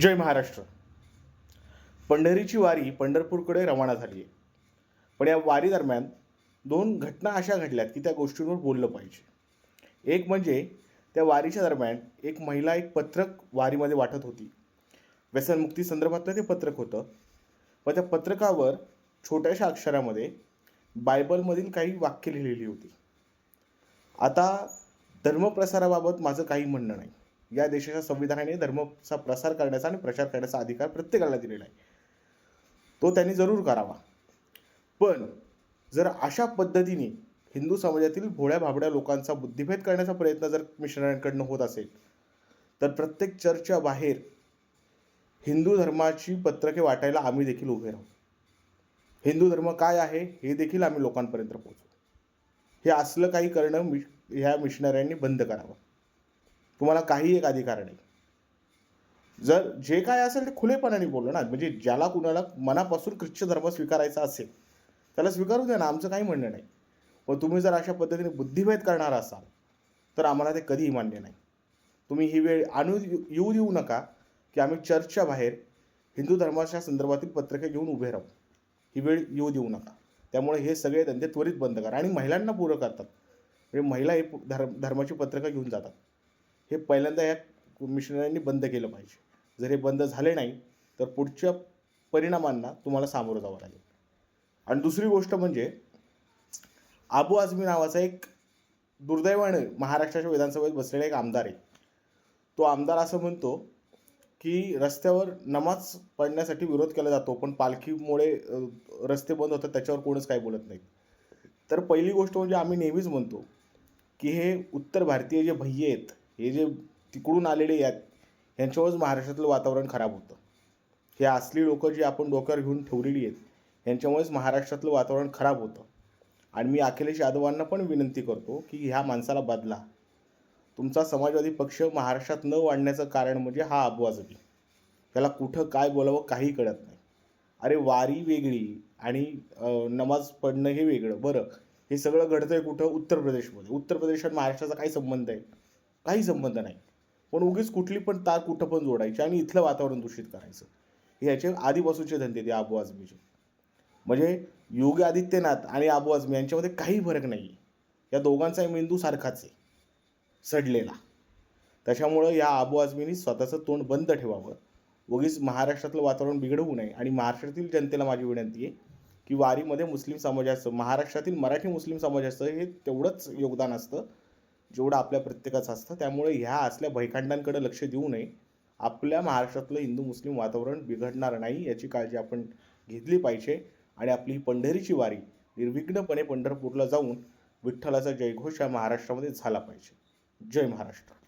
जय महाराष्ट्र. पंढरीची वारी पंढरपूरकडे रवाना झाली आहे. पण या वारी दरम्यान दोन घटना अशा घडल्यात की त्या गोष्टींवर बोललं पाहिजे. एक म्हणजे त्या वारीच्या दरम्यान एक महिला एक पत्रक वारीमध्ये वाटत होती. व्यसनमुक्ती संदर्भातलं ते पत्रक होतं. व त्या पत्रकावर छोट्याशा अक्षरामध्ये बायबलमधील काही वाक्य लिहिलेली होती. आता धर्मप्रसाराबाबत माझं काही म्हणणं नाही. या देशाच्या संविधानाने धर्माचा प्रसार करण्याचा आणि प्रचार करण्याचा अधिकार प्रत्येकाला दिलेला आहे. तो त्यांनी जरूर करावा. पण जर अशा पद्धतीने हिंदू समाजातील भोळ्या भाबड्या लोकांचा बुद्धिभेद करण्याचा प्रयत्न जर मिशनऱ्यांकडनं होत असेल तर प्रत्येक चर्चच्या बाहेर हिंदू धर्माची पत्रके वाटायला आम्ही देखील उभे राहू. हिंदू धर्म काय आहे हे देखील आम्ही लोकांपर्यंत पोहोचू हे असलं काही करणं मि ह्या मिशनऱ्यांनी बंद करावं. तुम्हाला काही एक अधिकार नाही. जर जे काय असेल ते खुलेपणाने बोललो ना म्हणजे ज्याला कुणाला मनापासून ख्रिश्चन धर्म स्वीकारायचा असेल त्याला स्वीकारू द्या ना आमचं काही म्हणणं नाही. पण तुम्ही जर अशा पद्धतीने बुद्धिभेद करणार असाल तर आम्हाला ते कधीही मान्य नाही. तुम्ही ही वेळ आणू येऊ देऊ नका की आम्ही चर्चच्या बाहेर हिंदू धर्माच्या संदर्भातील पत्रके घेऊन उभे राहू. ही वेळ येऊ देऊ नका. त्यामुळे हे सगळे धंदे त्वरित बंद करा. आणि महिलांना पूरक करतात. म्हणजे महिला हे धर्म धर्माची पत्रकं घेऊन जातात. हे पहिल्यांदा या मिशनऱ्यांनी बंद केलं पाहिजे. जर हे बंद झाले नाही तर पुढच्या परिणामांना तुम्हाला सामोरं जावं लागेल. आणि दुसरी गोष्ट म्हणजे आबू आझमी नावाचा एक दुर्दैवाने महाराष्ट्राच्या विधानसभेत बसलेला एक आमदार आहे. तो आमदार असं म्हणतो की रस्त्यावर नमाज पडण्यासाठी विरोध केला जातो पण पालखीमुळे रस्ते बंद होतात त्याच्यावर कोणच काही बोलत नाही तर पहिली गोष्ट म्हणजे आम्ही नेहमीच म्हणतो की हे उत्तर भारतीय जे भय्ये आहेत हे जे तिकडून आलेले आहेत ह्यांच्यावरच महाराष्ट्रातलं वातावरण खराब होतं. हे असली लोकं जी आपण डोक्यावर घेऊन ठेवलेली आहेत यांच्यामुळेच महाराष्ट्रातलं वातावरण खराब होतं. आणि मी अखिलेश यादवांना पण विनंती करतो की ह्या माणसाला बदला. तुमचा समाजवादी पक्ष महाराष्ट्रात न वाढण्याचं कारण म्हणजे हा अबवाजबी त्याला कुठं काय बोलावं काही कळत नाही. अरे वारी वेगळी आणि नमाज पडणं हे वेगळं. बरं हे सगळं घडतं आहे कुठं? उत्तर प्रदेशमध्ये. उत्तर प्रदेशात महाराष्ट्राचा काही संबंध आहे. काही संबंध नाही. पण उगीच कुठली पण तार कुठं पण जोडायची आणि इथलं वातावरण दूषित करायचं. हे याचे आधीपासूनचे धंदे ते आबू आझमीचे म्हणजे योगी आदित्यनाथ आणि आबू आझमी यांच्यामध्ये काही फरक नाही आहे या दोघांचाही मेंदू सारखाच आहे. सडलेला. त्याच्यामुळं या आबू आझमीनी स्वतःचं तोंड बंद ठेवावं. उगीच महाराष्ट्रातलं वातावरण बिघडवू नये आणि महाराष्ट्रातील जनतेला माझी विनंती आहे की वारीमध्ये मुस्लिम समाजाचं महाराष्ट्रातील मराठी मुस्लिम समाजाचं हे तेवढंच योगदान असतं. जेवढं आपल्या प्रत्येकाचं असतं त्यामुळे ह्या असल्या भयखंडांकडे लक्ष देऊ नये. आपल्या महाराष्ट्रातलं हिंदू मुस्लिम वातावरण बिघडणार नाही याची काळजी आपण घेतली पाहिजे. आणि आपली ही पंढरीची वारी निर्विघ्नपणे पंढरपूरला जाऊन विठ्ठलाचा जयघोष या महाराष्ट्रामध्ये झाला पाहिजे. जय महाराष्ट्र.